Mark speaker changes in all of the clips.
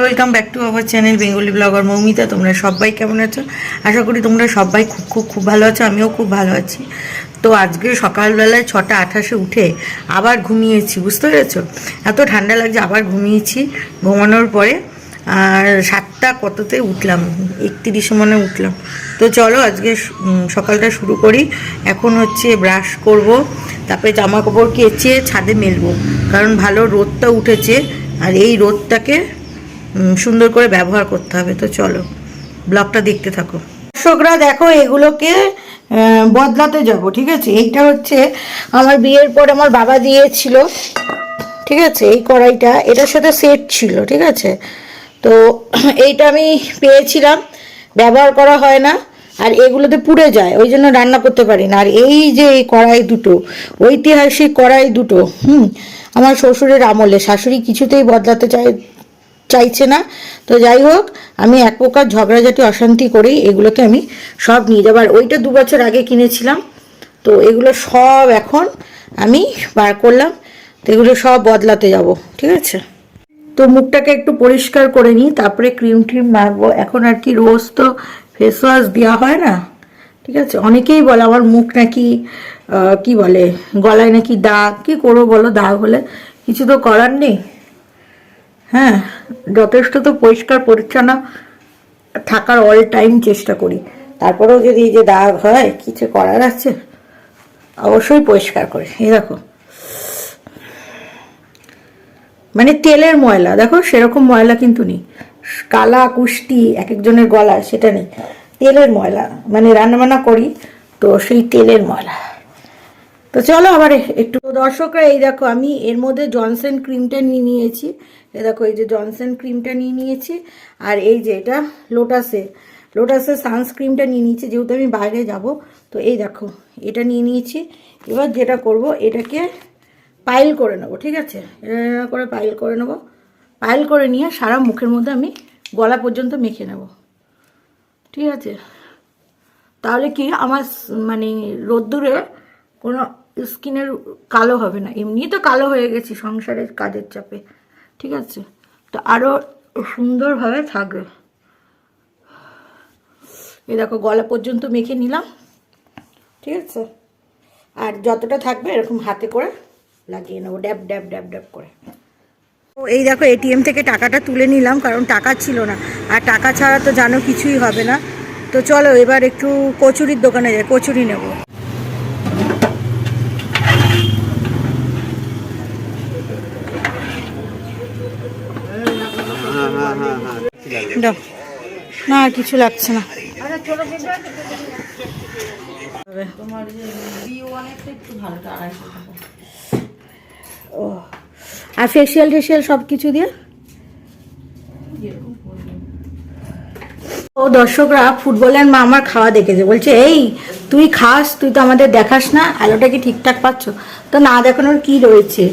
Speaker 1: Welcome back to our channel Bengali blogger Moumita তোমরা সবাই কেমন আছো? আশা করি তোমরা সবাই খুব খুব খুব ভালো আছো, আমিও খুব ভালো আছি। তো আজকে সকালবেলায় ছটা আঠাশে উঠে আবার ঘুমিয়েছি, বুঝতে পেরেছ? এত ঠান্ডা লাগছে, আবার ঘুমিয়েছি ঘুমানোর পরে। আর সাতটা কততে উঠলাম? একত্রিশে মনে উঠলাম। তো চলো আজকে সকালটা শুরু করি। এখন হচ্ছে ব্রাশ করব, তারপরে জামা কাপড় কেচে ছাদে মেলবো। কারণ ভালো রোদটা উঠেছে, আর এই রোদটাকে সুন্দর করে ব্যবহার করতে হবে, তো চলো, ব্লগটা দেখতে থাকো। দর্শকরা, দেখো, এগুলোকে বদলাতে যাব, ঠিক আছে? এইটা হচ্ছে আমার বিয়ের পর আমার বাবা দিয়েছিল, ঠিক আছে? এই কড়াইটা, এটার সাথে সেট ছিল, ঠিক আছে? তো এইটা আমি পেয়েছিলাম, ব্যবহার করা হয় না, আর এগুলোতে পুড়ে যায়, ওই জন্য রান্না করতে পারি না। আর এই যে এই কড়াই দুটো, ঐতিহাসিক কড়াই দুটো, হুম, আমার শ্বশুরের আমলে, শাশুড়ি কিছুতেই বদলাতে চায় চাইছে না। তো যাই হোক, আমি এক প্রকার ঝগড়াঝাটি অশান্তি করেই এগুলোকে আমি সব নিয়ে যাব। আর ওইটা দু বছর আগে কিনেছিলাম। তো এগুলো সব এখন আমি বার করলাম। তো এগুলো সব বদলাতে যাব, ঠিক আছে? তো মুখটাকে একটু পরিষ্কার করে নিই, তারপরে ক্রিম ট্রিম মাখবো। এখন আর কি রোজ তো ফেস ওয়াশ দেওয়া হয় না, ঠিক আছে? অনেকেই বলে, আমার মুখ নাকি কি বলে? গলায় নাকি দাগ? কি করব বলো, দাগ হলে কিছু তো করার নেই। হ্যাঁ যথেষ্ট তো পরিষ্কার পরিচ্ছন্ন থাকার অল টাইম চেষ্টা করি। তারপরেও যদি এই যে দাগ হয়, কিছু করার আছে? অবশ্যই পরিষ্কার করি। এই দেখো। মানে তেলের ময়লা, দেখো সেরকম ময়লা কিন্তু নেই। কালা কুষ্টি এক একজনের গলা সেটা নেই। তেলের ময়লা মানে রান্নাবান্না করি, তো সেই তেলের ময়লা। তো চলো আবার একটু দর্শকরা, এই দেখো আমি এর মধ্যে জনসেন ক্রিমটা নিয়ে নিয়েছি। এই দেখো, এই যে জনসেন ক্রিমটা নিয়ে নিয়েছি। আর এই যে এটা লোটাসে লোটাসের সানস্ক্রিমটা নিয়ে নিয়েছি, যেহেতু আমি বাইরে যাব। তো এই দেখো, এটা নিয়ে নিয়েছি। এবার যেটা করব, এটাকে পাইল করে নেব, ঠিক আছে? এটা করে পাইল করে নেব। পাইল করে নিয়ে সারা মুখের মধ্যে আমি গলা পর্যন্ত মেখে নেব। ঠিক আছে? তাহলে কি আমার মানে রোদ্দুরে কোনো স্কিনের কালো হবে না। এমনি তো কালো হয়ে গেছি সংসারের কাজের চাপে। ঠিক আছে? তো আরও সুন্দরভাবে থাকবে। এই দেখো, গলা পর্যন্ত মেখে নিলাম। ঠিক আছে? আর যতটা থাকবে এরকম হাতে করে লাগিয়ে নেব, ড্যাব ড্যাব ড্যাব ড্যাব করে। তো এই দেখো এটিএম থেকে টাকাটা তুলে নিলাম, কারণ টাকা ছিল না। আর টাকা ছাড়া তো জানো কিছুই হবে না। তো চলো, এবার একটু কচুরির দোকানে যাই, কচুরি নেব। দাও না, কিছু লাগছে না। আর ফেসিয়াল টেসিয়াল সব কিছু দিয়ে? ও দর্শকরা ফুটবলের মা আমার খাওয়া দেখেছে। বলছে, এই, তুই খাস, তুই তো আমাদের দেখাস না আলোটা কি ঠিকঠাক পাচ্ছ? তো না দেখানোর কি রয়েছে?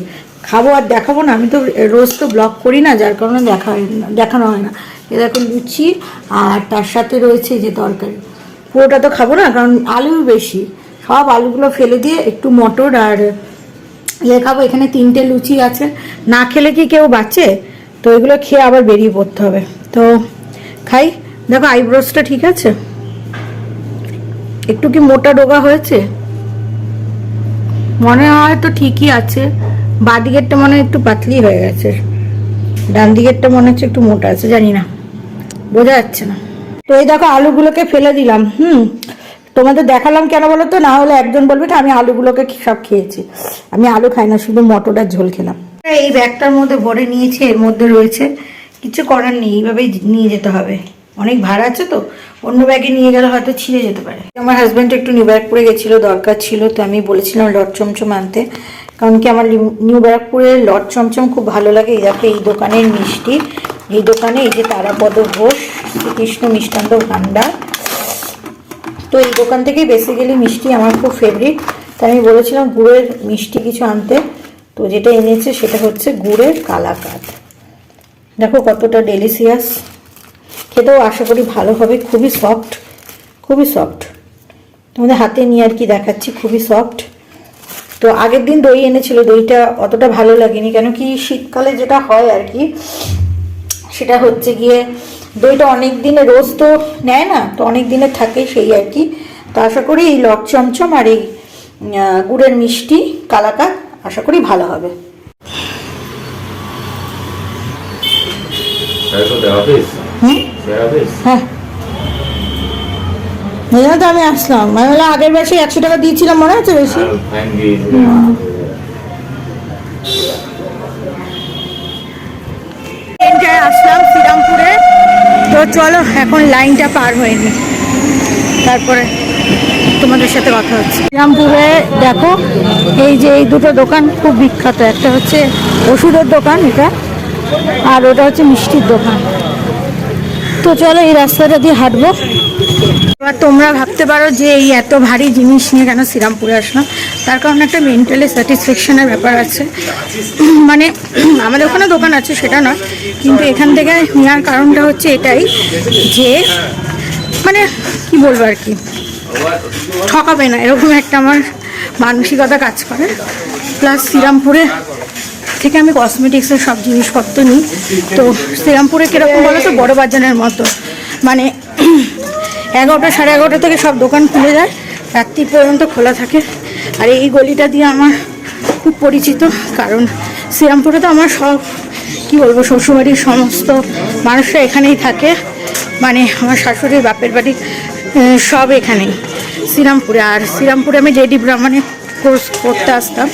Speaker 1: খাব আর দেখাবো না। আমি তো রোজ তো ব্লগ করি না, যার কারণে দেখা হয় না, দেখানো হয় না। এ দেখো লুচি আর তার সাথে রয়েছে যে তরকারি। পুরোটা তো খাব না, কারণ আলু বেশি। সব আলুগুলো ফেলে দিয়ে একটু মটর আর ইয়ে খাব। এখানে তিনটে লুচি আছে। না খেলে কি কেউ বাঁচে? তো এগুলো খেয়ে আবার বেরিয়ে পড়তে হবে। তো খাই। দেখো আইব্রোসটা ঠিক আছে? একটু কি মোটা ডোগা হয়েছে? মনে হয় তো ঠিকই আছে। বাঁ দিকেরটা মনে হয় একটু পাতলি হয়ে গেছে। ডান দিকেরটা মনে হচ্ছে একটু মোটা আছে, জানি না। বোঝা যাচ্ছে না। তো এই দেখো আলুগুলোকে ফেলে দিলাম, হুম। তোমাদের দেখালাম কেন বলো তো? না হলে একজন বলবে আমি আলুগুলোকে সব খেয়েছি। আমি আলু খাই না, শুধু মটর আর ঝোল খেলাম। এই ব্যাগটার মধ্যে ভরে নিয়েছি, এর মধ্যে রয়েছে। কিছু করার নেই, এইভাবেই নিয়ে যেতে হবে। অনেক ভাড়া আছে তো? অন্য ব্যাগে নিয়ে গেলে হয়তো ছিঁড়ে যেতে পারে। আমার হাজব্যান্ড একটু নিউ ব্যারাকপুরে গেছিল, দরকার ছিল, তো আমি বলেছিলাম লট চমচম আনতে। কারণ কি আমার নিউ ব্যারাকপুরের লট চমচম খুব ভালো লাগে। এই এই দোকানের মিষ্টি। এই দোকানে এই যে তারাপদ ঘোষ, শ্রীকৃষ্ণ মিষ্টান্ত ভাণ্ডার। তো এই দোকান থেকেই বেসিক্যালি মিষ্টি আমার খুব ফেভারিট তাই আমি বলেছিলাম গুড়ের মিষ্টি কিছু আনতে। তো যেটা এনেছে সেটা হচ্ছে গুড়ের কালাকাত দেখো কতটা ডেলিসিয়াস খেতেও আশা করি ভালো হবে, খুবই সফট খুবই সফট তোমাদের হাতে নিয়ে আর কি দেখাচ্ছি, খুবই সফট তো আগের দিন দই এনেছিল দইটা অতটা ভালো লাগেনি কেন কি শীতকালে যেটা হয় আর কি
Speaker 2: সেটা হচ্ছে গিয়ে দইটা অনেক দিনে রোজ তো নেয় না তো অনেক দিনে থাকে সেই আর কি। তো আশা করি এই লক চমচম আর এই গুড়ের মিষ্টি কালাকাত আশা করি ভালো হবে. হ্যাঁ। এই তো আমি আসলাম। আমি বললাম আগের মাসে একশো টাকা দিয়েছিলাম মনে আছে বেশি?
Speaker 1: ট্রেনটায় আসলাম শ্রীরামপুরে? তো চলো এখন লাইনটা পার হয়নি তারপরে তোমাদের সাথে কথা হচ্ছে। শ্রীরামপুরে দেখো এই যে এই দুটো দোকান খুব বিখ্যাত। একটা হচ্ছে ওষুধের দোকান এটা আর ওটা হচ্ছে মিষ্টির দোকান। তো চলো এই রাস্তাটা দিয়ে হাঁটবো। এবার তোমরা ভাবতে পারো যে এই এত ভারী জিনিস নিয়ে কেন শ্রীরামপুরে আসলাম। তার কারণে একটা মেন্টালি স্যাটিসফ্যাকশনের ব্যাপার আছে। মানে আমাদের ওখানে দোকান আছে, সেটা নয়। কিন্তু এখান থেকে নেওয়ার কারণটা হচ্ছে এটাই যে মানে কি বলব আর কি? ঠকাবে না, এরকম একটা আমার মানসিকতা কাজ করে। প্লাস শ্রীরামপুরে থেকে আমি কসমেটিক্সের সব জিনিসপত্র নিই। তো শ্রীরামপুরে কীরকম বলো তো? বড় বাজারের মতো। মানে এগারোটা সাড়ে এগারোটা থেকে সব দোকান খুলে যায়। রাত্রি পর্যন্ত খোলা থাকে। আর এই গলিটা দিয়ে আমার খুব পরিচিত। কারণ শ্রীরামপুরে তো আমার সব, কি বলব, শ্বশুরবাড়ির সমস্ত মানুষরা এখানেই থাকে। মানে আমার শাশুড়ির বাপের বাড়ি সব এখানেই। শ্রীরামপুরে। আর শ্রীরামপুরে আমি লেডি ব্রাহ্মণে কোর্স করতে আসতাম।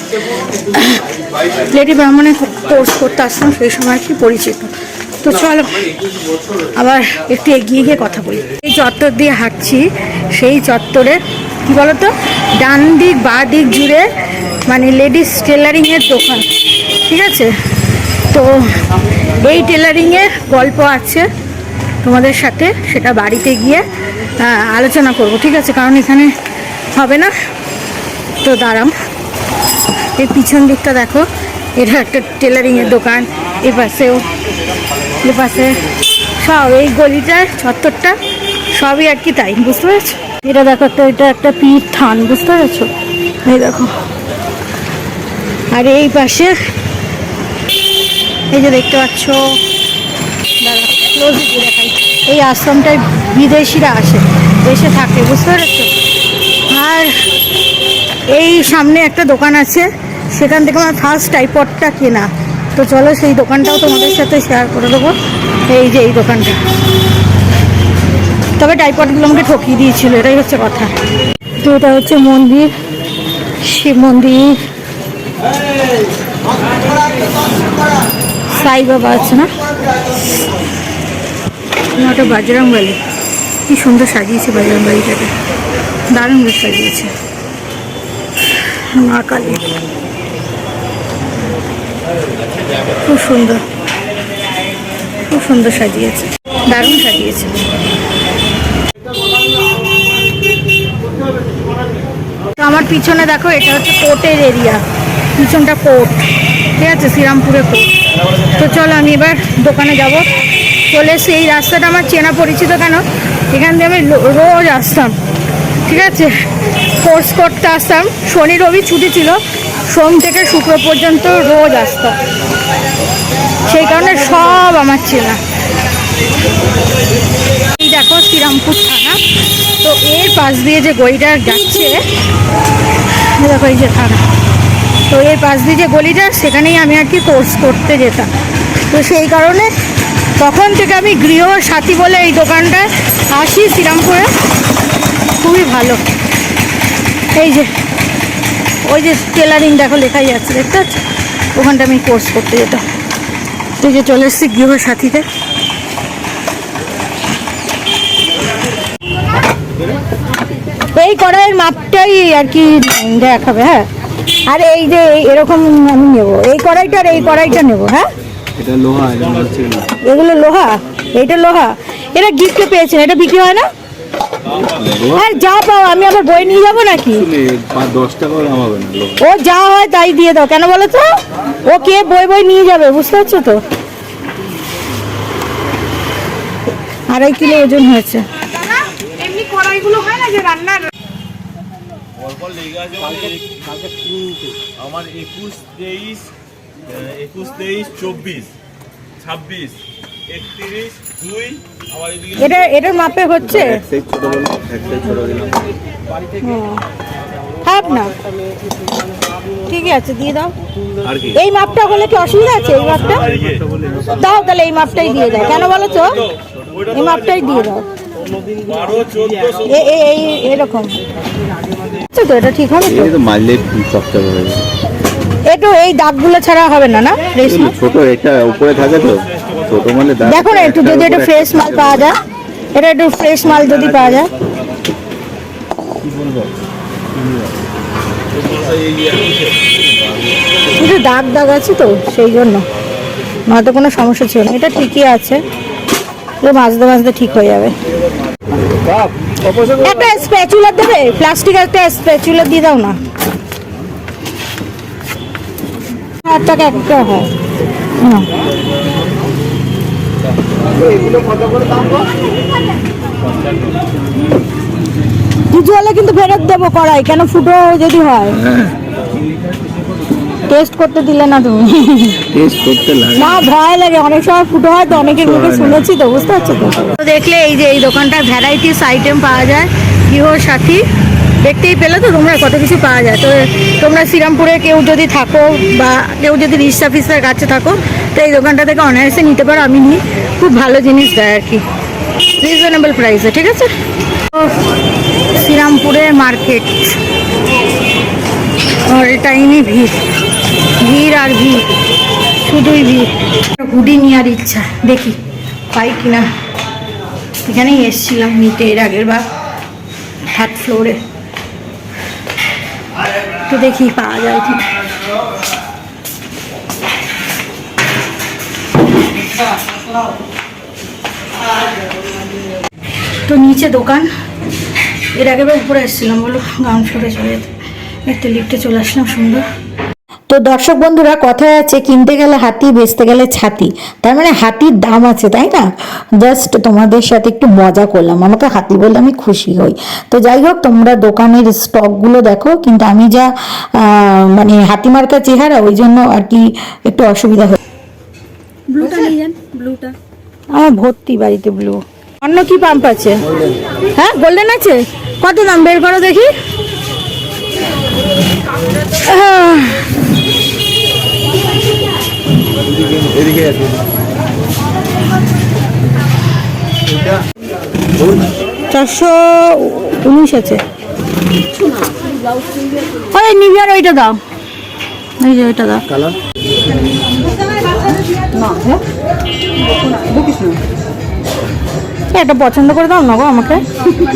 Speaker 1: লেডি ব্রাহ্মণে কোর্স করতে আসতাম, সেই সময় কি পরিচিত। তো চলো, আবার একটু এগিয়ে গিয়ে কথা বলি। এই চত্বর দিয়ে হাঁটছি, সেই চত্বরে কি বলতো? ডান দিক, বা দিক জুড়ে মানে লেডিস টেলারিংয়ের দোকান, ঠিক আছে? তো এই টেলারিংয়ের গল্প আছে তোমাদের সাথে, সেটা বাড়িতে গিয়ে আলোচনা করব, ঠিক আছে? কারণ এখানে হবে না। তো দাঁড়াম এর পিছন দিকটা দেখো। এটা একটা টেলারিংয়ের দোকান। এ পাশেও, এ পাশে সব এই গলিটার চত্বরটা সবই আর কি তাই, বুঝতে পেরেছ? এটা দেখো একটা, এটা একটা পীর থান, বুঝতে পেরেছ? এই দেখো। আর এই পাশে, এই যে দেখতে পাচ্ছ দেখাই। এই আশ্রমটায় বিদেশিরা আসে এসে থাকে, বুঝতে পেরেছ? আর এই সামনে একটা দোকান আছে, সেখান থেকে আমার ফার্স্ট টাইপডটা কেনা। তো চলো সেই দোকানটাও তোমাদের সাথে শেয়ার করে দেবো। এই যে এই দোকানটা। তবে টাইপডগুলো আমাকে ঠকিয়ে দিয়েছিল, এটাই হচ্ছে কথা। তো এটা হচ্ছে মন্দির, শিব মন্দির। সাই বাবা আছে না? ওটা বালি কি সুন্দর সাজিয়েছে বাজরং বালিটাকে দারুণ সাজিয়েছে। খুব সুন্দর। খুব সুন্দর সাজিয়েছে। দারুণ সাজিয়েছে। তো আমার পিছনে দেখো, এটা হচ্ছে কোর্টের এরিয়া। পিছনটা কোর্ট। ঠিক আছে? শ্রীরামপুরে কোর্ট। তো চলো, আমি এবার দোকানে যাব। চলে এসে এই রাস্তাটা আমার চেনা পরিচিত কেন? এখান দিয়ে আমি রোজ আসতাম। ঠিক আছে? কোর্স করতে আসতাম। শনি, রবি ছুটি ছিল। সোম থেকে শুক্র পর্যন্ত রোজ আসতাম সেই কারণে সব আমার চেনা। এই দেখো শ্রীরামপুর থানা। তো এর পাশ দিয়ে যে গলিটা যাচ্ছে দেখো এই যে থানা। তো এর পাশ দিয়ে যে গলিটা, সেখানেই আমি আর কি কোর্স করতে যেতাম। তো সেই কারণে তখন থেকে আমি গৃহ সাথী বলে এই দোকানটায় আসি শ্রীরামপুরে। খুবই ভালো। এই যে ওই যে টেলারিং দেখো লেখাই যাচ্ছে দেখতে পাচ্ছ? ওখানটা আমি কোর্স করতে যেতাম। এই যে চলে এসেছি গৃহ সাথীতে এই কড়াইয়ের মাপটাই আর কি দেখাবে হ্যাঁ? আর এই যে এরকম আমি নেব। এই কড়াইটা আর এই কড়াইটা নেব হ্যাঁ?
Speaker 3: এটা লোহা এটা
Speaker 1: এগুলো লোহা? এইটা লোহা? এটা গিফটে পেয়েছেন এটা বিক্রি হয় না? আর যা পাও আমি আবার বই নিয়ে যাব নাকি?
Speaker 3: দশ না
Speaker 1: ও যা হয় তাই দিয়ে দাও কেন বলো তো? ও কে বই বই নিয়ে যাবে বুঝতে পারছ তো? আড়াই কিলো ওজন হয়েছে।
Speaker 4: এমনি কড়াইগুলো হয় না যে রান্নার
Speaker 5: আমার একুশ তেইশ একুশ তেইশ চব্বিশ ছাব্বিশ।
Speaker 1: এটা এটার মাপে হচ্ছে? খারাপ না। ঠিকই আছে দিয়ে দাও। এই মাপটা হলে কি অসুবিধা আছে? এই মাপটা? দাও তাহলে এই মাপটাই দিয়ে দাও। কেন বলো তো? এই মাপটাই দিয়ে দাও। এ- এ- এই এরকম। আচ্ছা তো এটা ঠিক হবে তো?
Speaker 2: এই মারলে
Speaker 1: একটু দাগগুলো ছাড়া হবে না না?
Speaker 2: ছোট এটা উপরে থাকে তো?
Speaker 1: দেখো না একটু যদি একটু ফ্রেশ মাল পাওয়া যায়। এটা একটু ফ্রেশ মাল যদি পাওয়া যায়। একটু দাগ দাগ আছে তো সেই জন্য। নয়তো কোনো সমস্যা ছিল না। এটা ঠিকই আছে। মাঝতে মাজতে ঠিক হয়ে যাবে। একটা স্প্যাচুলার দেবে? প্লাস্টিক একটা স্প্যাচুলার দিয়ে দাও না। টাকা একটা হয়। কিছু হলে কিন্তু ফেরত দেবো কড়াই কেন ফুটো যদি হয়? টেস্ট করতে দিলে না তুমি।
Speaker 2: টেস্ট করতে লাগে।
Speaker 1: না ভয় লাগে। অনেক সময় ফুটো হয় তো অনেকের মুখে শুনেছি তো বুঝতে পারছ তো? দেখলে এই যে এই দোকানটার ভ্যারাইটিস আইটেম পাওয়া যায়। গৃহ সাথী দেখতেই পেলে তো তোমরা কত কিছু পাওয়া যায়। তো তোমরা শ্রীরামপুরে কেউ যদি থাকো বা কেউ যদি রিক্সা ফিক্সার কাছে থাকো তো এই দোকানটা থেকে অনায়াসে নিতে পারো, আমি নিই। খুব ভালো জিনিস দেয় আর কি। রিজনেবল প্রাইসে ঠিক আছে? শ্রীরামপুরের মার্কেট অল টাইমই ভিড়। ভিড় আর ভিড়। শুধুই ভিড়। হুডি নেওয়ার ইচ্ছা। দেখি, পাই কিনা। এখানেই এসছিলাম নিতে এর আগের বার থার্ড ফ্লোরে তো দেখি পাওয়া যায় কি তো নিচে দোকান। এর আগের বার উপরে এসেছিলাম বলো গ্রাউন্ড ফ্লোরে চলে যেতে। একটা লিফটে চলে আসলাম, সুন্দর। তো দর্শক বন্ধুরা, কথায় আছে, কিনতে গেলে হাতি, বেচতে গেলে ছাতি। তার মানে হাতির দাম আছে, তাই না? জাস্ট তোমাদের সাথে একটু মজা করলাম। আমাকে হাতি বললে আমি খুশি হই। তো যাই হোক, তোমরা দোকানের স্টকগুলো দেখো, কিন্তু আমি যা মানে হাতি মার্কা চেহারা, ওই জন্য আর কি একটু অসুবিধা হয়
Speaker 6: যান ব্লুটা?
Speaker 1: আমার ভর্তি বাড়িতে ব্লু। অন্য কি পাম্প আছে? হ্যাঁ গোল্ডেন আছে? কত দাম? বের করো দেখি। চারশো উনিশ আছে। ওই নিভিয়ার ওইটা দাও। এই যে ওইটা দাও।
Speaker 2: কালার
Speaker 1: এটা পছন্দ করে দাও না গো আমাকে।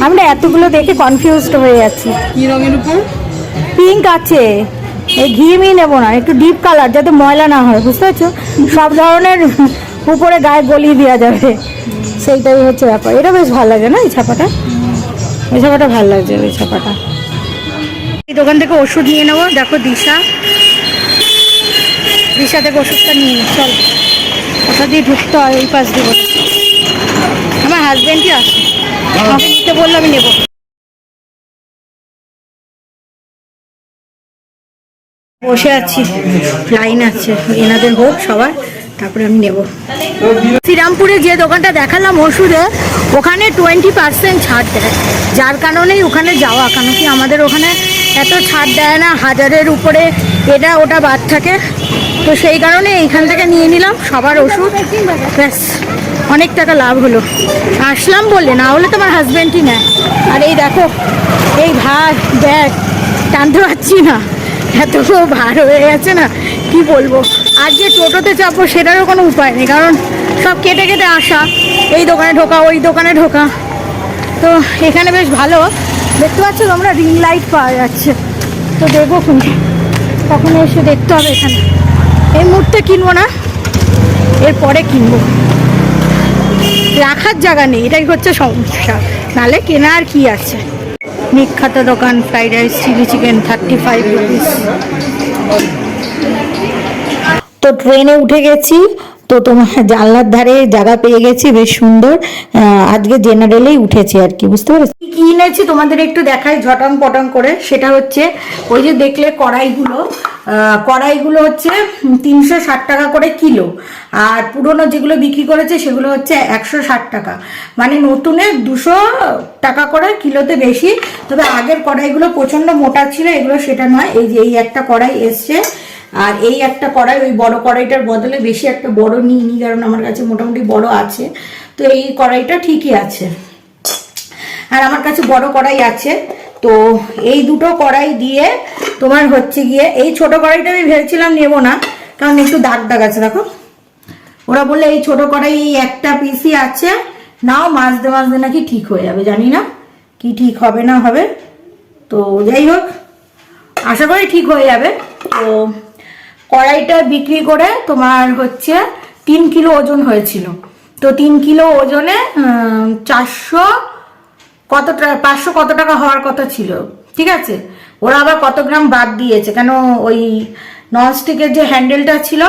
Speaker 1: আমি না এতগুলো দেখে কনফিউজড হয়ে যাচ্ছি।
Speaker 6: কি রঙের উপর?
Speaker 1: পিঙ্ক আছে। এই ঘিমি নেব না একটু ডিপ কালার যাতে ময়লা না হয় বুঝতে পারছ? সব ধরনের উপরে গায়ে গলিয়ে দেওয়া যাবে। সেইটাই হচ্ছে ব্যাপার। এটা বেশ ভালো লাগে না এই ছাপাটা? এই ছাপাটা ভালো লাগছে এই ছাপাটা। এই দোকান থেকে ওষুধ নিয়ে নেব। দেখো দিশা থেকে ওষুধটা নিয়ে নিই চল। ওটা দিয়ে ঢুকতে হয় ওই পাশ দিয়ে বসে। আমার হাজব্যান্ডই আসে। আমাকে নিতে বলল আমি নেব। বসে আছি লাইন আছে এনাদের হোক সবার তারপরে আমি নেব। শ্রীরামপুরে যে দোকানটা দেখালাম ওষুধে ওখানে টোয়েন্টি পার্সেন্ট ছাড় দেয়। যার কারণেই ওখানে যাওয়া কারণ কি আমাদের ওখানে এত ছাড় দেয় না হাজারের উপরে এটা ওটা বাদ থাকে। তো সেই কারণে এইখান থেকে নিয়ে নিলাম সবার ওষুধ। ব্যাস, অনেক টাকা লাভ হলো। আসলাম বললে, না হলে তো আমার হাজব্যান্ডই নেয়। আর এই দেখো, এই ভার ব্যাগ টানতে পারছি না। এত ভার হয়ে গেছে না, কি বলব? আর যে টোটোতে চাপবো সেটারও কোনো উপায় নেই, কারণ সব কেটে কেটে আসা। এই দোকানে ঢোকা, ওই দোকানে ঢোকা। তো এখানে বেশ ভালো। দেখতে পাচ্ছ তোমরা রিং লাইট পাওয়া যাচ্ছে। তো দেখব কখনো এসে দেখতে হবে এখানে। এই মুহূর্তে কিনবো না, এরপরে কিনবো। রাখার জায়গা নেই, এটাই হচ্ছে সমস্যা। নালে কেনা আর কি আছে? বিখ্যাত দোকান, fried rice, chilli chicken thirty five তো ট্রেনে উঠে গেছি। তো তোমার জানলার ধারে জায়গা পেয়ে গেছি, বেশ সুন্দর। আজকে জেনারেলেই উঠেছে আর কি, বুঝতে পেরেছি? কি কিনেছি তোমাদের একটু দেখাই, ঝটং পটং করে। সেটা হচ্ছে ওই যে দেখলে কড়াইগুলো কড়াইগুলো হচ্ছে তিনশো ষাট টাকা করে কিলো। আর পুরনো যেগুলো বিক্রি করেছে সেগুলো হচ্ছে একশো ষাট টাকা। মানে নতুনে দুশো টাকা করে কিলোতে বেশি। তবে আগের কড়াইগুলো প্রচণ্ড মোটা ছিল, এগুলো সেটা নয়। এই যে, এই একটা কড়াই এসছে। আর এই একটা কড়াই, ওই বড় কড়াইটার বদলে বেশি একটা বড় নিইনি, কারণ আমার কাছে মোটামুটি বড় আছে। তো এই কড়াইটা ঠিকই আছে। আর আমার কাছে বড় কড়াই আছে। তো এই দুটো কড়াই দিয়ে তোমার হচ্ছে গিয়ে, এই ছোট কড়াইটা আমি ভেবেছিলাম নেব না, কারণ একটু দাগ দাগ আছে, দেখো। ওরা বললে এই ছোট কড়াই এই একটা পিসি আছে, নাও মাঝতে মাঝতে নাকি ঠিক হয়ে যাবে, জানি না কি ঠিক হবে না হবে। তো যাই হোক, আশা করি ঠিক হয়ে যাবে। তো কড়াইটা বিক্রি করে তোমার হচ্ছে তিন কিলো ওজন হয়েছিল। তো তিন কিলো ওজনে চারশো কত পাঁচশো কত টাকা হওয়ার কথা ছিল। ঠিক আছে? ওরা আবার কত গ্রাম বাদ দিয়েছে। কেন ওই ননস্টিকের যে হ্যান্ডেলটা ছিল,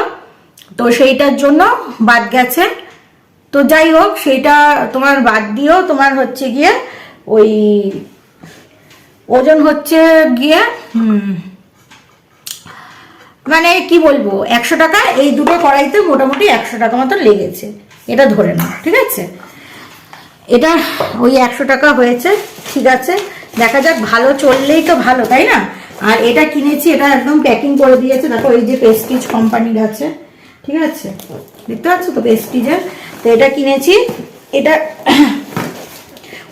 Speaker 1: তো সেইটার জন্য বাদ গেছে। তো যাই হোক, সেইটা তোমার বাদ দিয়েও তোমার হচ্ছে গিয়ে ওই ওজন হচ্ছে গিয়ে মানে কি বলব, একশো টাকা, এই দুটো কড়াইতে মোটামুটি একশো টাকা মতো লেগেছে। এটা ধরে নাও, ঠিক আছে? এটা ওই একশো টাকা হয়েছে, ঠিক আছে? দেখা যাক, ভালো চললেই তো ভালো, তাই না? আর এটা কিনেছি, এটা একদম প্যাকিং করে দিয়েছে। দেখো, এই যে পেস্টিজ কোম্পানির আছে, ঠিক আছে? দেখতে পাচ্ছ তো পেস্টিজের তো এটা কিনেছি, এটা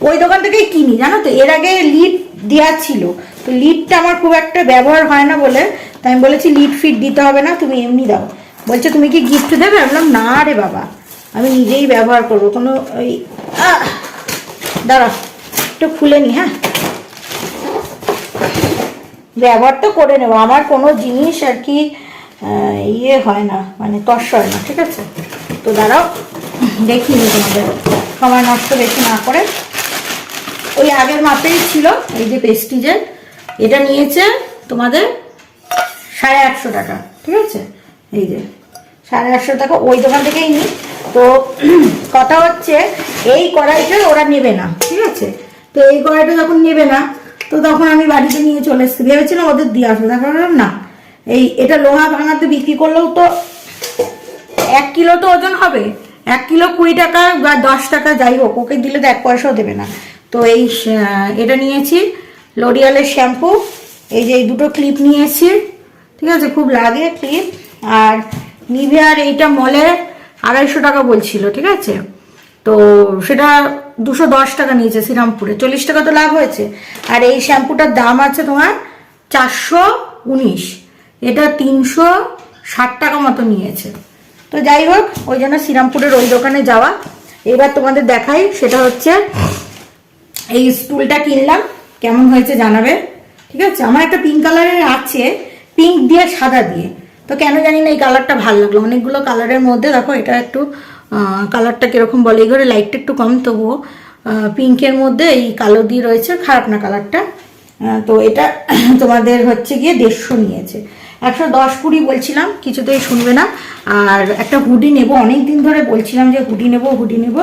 Speaker 1: ওই দোকান থেকেই কিনি, জানো তো? এর আগে লিড দেওয়া ছিল। তো লিডটা আমার খুব একটা ব্যবহার হয় না বলে, তাই আমি বলেছি লিড ফিট দিতে হবে না, তুমি এমনি দাও। বলছে, তুমি কি গিফট দেবে? আমি বললাম, না রে বাবা, আমি নিজেই ব্যবহার করব। কোনো ওই দাঁড়া, একটু খুলে নি হ্যাঁ? ব্যবহার তো করে নেব, আমার কোনো জিনিস আর কি ইয়ে হয় না মানে তস হয় না, ঠিক আছে? তো দাঁড়াও দেখিনি তোমাদের, সময় নষ্ট বেশি না করে। ওই আগের মাপেই ছিল, এই যে পেস্টিজের এটা নিয়েছে তোমাদের সাড়ে আটশো টাকা, ঠিক আছে? এই যে, সাড়ে আটশো টাকা, ওই দোকান থেকেই নিই তো কথা হচ্ছে, এই কড়াইটা ওরা নেবে না, ঠিক আছে? তো এই কড়াইটা যখন নেবে না, তো তখন আমি বাড়িতে নিয়ে চলে এসেছি। ভেবেছিলাম ওদের দিয়ে আসব, তারপর ভাবলাম না। এই, এটা লোহা ভাঙাতে বিক্রি করলেও তো এক কিলো তো ওজন হবে। এক কিলো কুড়ি টাকা বা দশ টাকা যাই হোক, ওকে দিলে তো এক পয়সাও দেবে না। তো এই এটা নিয়েছি। লোরিয়ালের শ্যাম্পু এই যে এই দুটো ক্লিপ নিয়েছি। ঠিক আছে? খুব লাগে ক্লিপ আর নিভিয়ার এইটা মলে আড়াইশো টাকা বলছিল, ঠিক আছে? তো সেটা দুশো দশ টাকা নিয়েছে শ্রীরামপুরে। চল্লিশ টাকা তো লাভ হয়েছে। আর এই শ্যাম্পুটার দাম আছে তোমার চারশো উনিশ। এটা তিনশো ষাট টাকা মতো নিয়েছে। তো যাই হোক, ওই জন্য শ্রীরামপুরের ওই দোকানে যাওয়া। এবার তোমাদের দেখাই, সেটা হচ্ছে এই স্টুলটা কিনলাম। কেমন হয়েছে জানাবে? ঠিক আছে? আমার একটা পিঙ্ক কালারের আছে। পিঙ্ক দিয়ে সাদা দিয়ে। তো কেন জানি না এই কালারটা ভালো লাগল। অনেকগুলো কালারের মধ্যে দেখো, এটা একটু কালারটা কীরকম বলে এই ঘরে লাইটটা একটু কম তবুও পিঙ্কের মধ্যে এই কালো দিয়ে রয়েছে, খারাপ না কালারটা তো এটা তোমাদের হচ্ছে গিয়ে দেড়শো নিয়েছে। একশো দশ কুড়ি বলছিলাম, কিছুতেই শুনবে না। আর একটা হুডি নেব অনেক দিন ধরে বলছিলাম যে হুডি নেব হুডি নেব।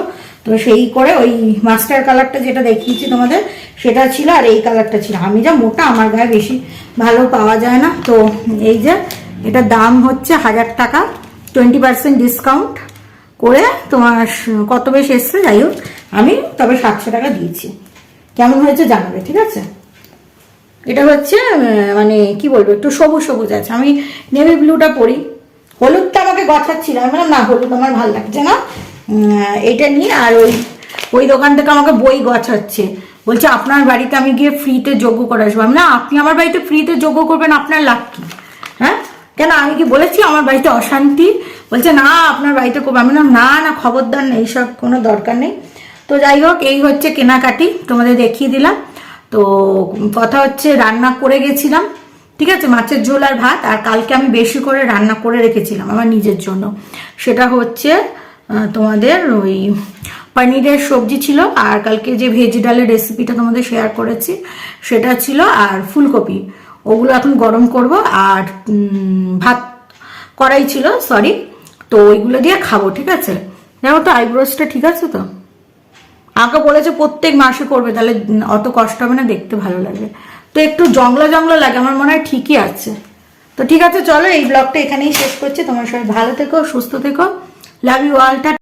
Speaker 1: তো সেই করে ওই মাস্টার কালারটা যেটা দেখিয়েছি তোমাদের, সেটা ছিল আর এই কালারটা ছিল। আমি যা মোটা, আমার গায়ে বেশি ভালো পাওয়া যায় না। তো এই যে, এটা দাম হচ্ছে হাজার টাকা টোয়েন্টি পার্সেন্ট ডিসকাউন্ট করে তোমার কত বেশ এসছে, যাই হোক, আমি তবে সাতশো টাকা দিয়েছি। কেমন হয়েছে জানাবে, ঠিক আছে? এটা হচ্ছে মানে কি বলব, একটু সবুজ সবুজ আছে। আমি নেভি ব্লুটা পরি। হলুদটা আমাকে গছাচ্ছিল, আমি না, হলুদ আমার ভালো লাগছে না। এইটা নিয়ে আর ওই ওই দোকান থেকে আমাকে বই গছাচ্ছে। বলছে, আপনার বাড়িতে আমি গিয়ে ফ্রিতে যোগ্য করে আসব। আমি, না, আপনি আমার বাড়িতে ফ্রিতে যোগ্য করবেন, আপনার লাভ কি হ্যাঁ? কেন? আমি কি বলেছি, আমার বাড়িতে অশান্তি? বলছে, না, আপনার বাড়িতে করব আমি, না না, খবরদার নেই এইসব কোনো দরকার নেই। তো যাই হোক, এই হচ্ছে কেনাকাটি, তোমাদের দেখিয়ে দিলাম। তো কথা হচ্ছে, রান্না করে গেছিলাম, ঠিক আছে? মাছের ঝোল আর ভাত, আর কালকে আমি বেশি করে রান্না করে রেখেছিলাম, আমার নিজের জন্য। সেটা হচ্ছে তোমাদের ওই পনিরের সবজি ছিল, আর কালকে যে ভেজ ডালের রেসিপিটা তোমাদের শেয়ার করেছি, সেটা ছিল আর ফুলকপি। ওগুলো এখন গরম করব, আর ভাত করাই ছিল সরি তো ওইগুলো দিয়ে খাব, ঠিক আছে? দেখো তো আইব্রোসটা ঠিক আছে তো? আমাকে বলেছে প্রত্যেক মাসে করবে, তাহলে অত কষ্ট হবে না, দেখতে ভালো লাগবে তো একটু জংলা জংলা লাগে, আমার মনে হয় ঠিকই আছে। তো ঠিক আছে, চলো, এই ব্লগটা এখানেই শেষ করছি। তোমার সবাই ভালো থেকো, সুস্থ থেকো। Love you অলটা